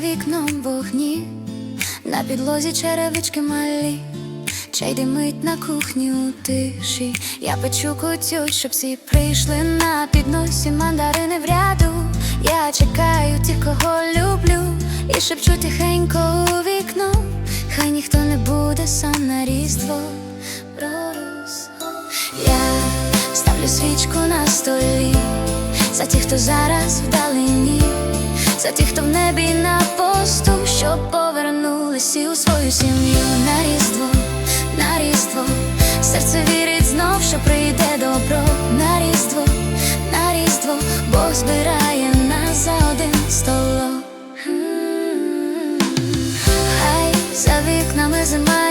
вікном вогні, на підлозі черевички малі, чай димить на кухні у тиші. Я печу кутю, щоб всі прийшли на підносі мандарини в ряду. Я чекаю тих, кого люблю, і шепчу тихенько у вікно. Хай ніхто не буде сам на різдво. Я ставлю свічку на столі за тих, хто зараз вдалині, за тих, хто в небі на посту, щоб повернулись і у свою сім'ю. На різдво, на різдво, серце вірить знов, що прийде добро. На різдво, на різдво, Бог збирає нас за один столом. Хай за вікнами зима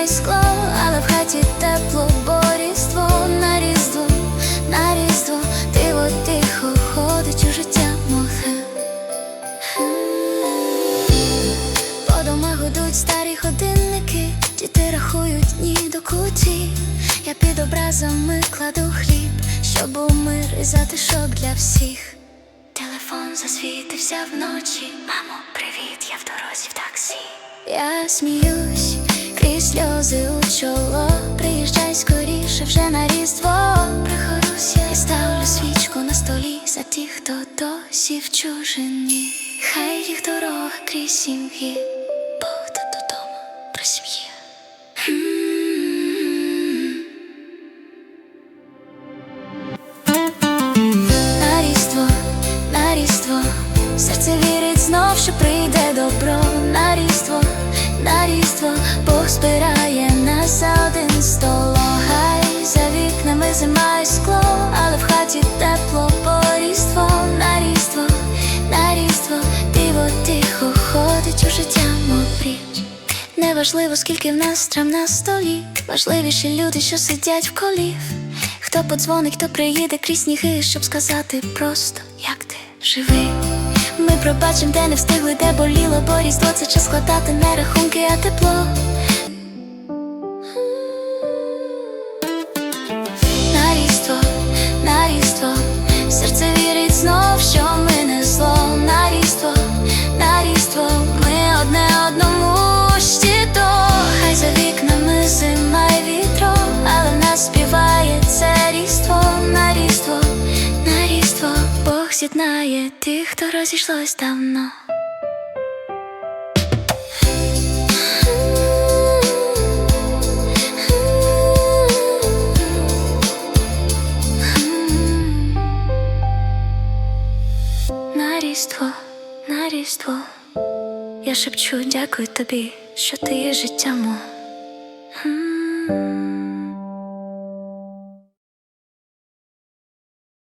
під образами кладу хліб, щоб був мир і затишок для всіх. Телефон засвітився вночі. Мамо, привіт, я в дорозі в таксі. Я сміюсь крізь сльози у чоло. Приїжджай скоріше вже на різдво. Прихорусь і ставлю свічку на столі за тих, хто досі в чужині. Хай їх дорога крізь сім'ї. Добро. На різдво, на різдво, Бог збирає нас за один столо. Хай за вікнами зима і скло, але в хаті тепло по різдво, на різдво, на різдво, диво тихо ходить у життя мопріч. Неважливо, скільки в нас страв на столі, важливіші люди, що сидять в колів. Хто подзвонить, хто приїде крізь сніги, щоб сказати просто, як ти живий. Пробачим, де не встигли, де боліло, бо різдво це час складати не рахунки, а тепло. З'єднає тих, хто розійшлось давно. На різдво, на різдво, я шепчу, дякую тобі, що ти є життя мо.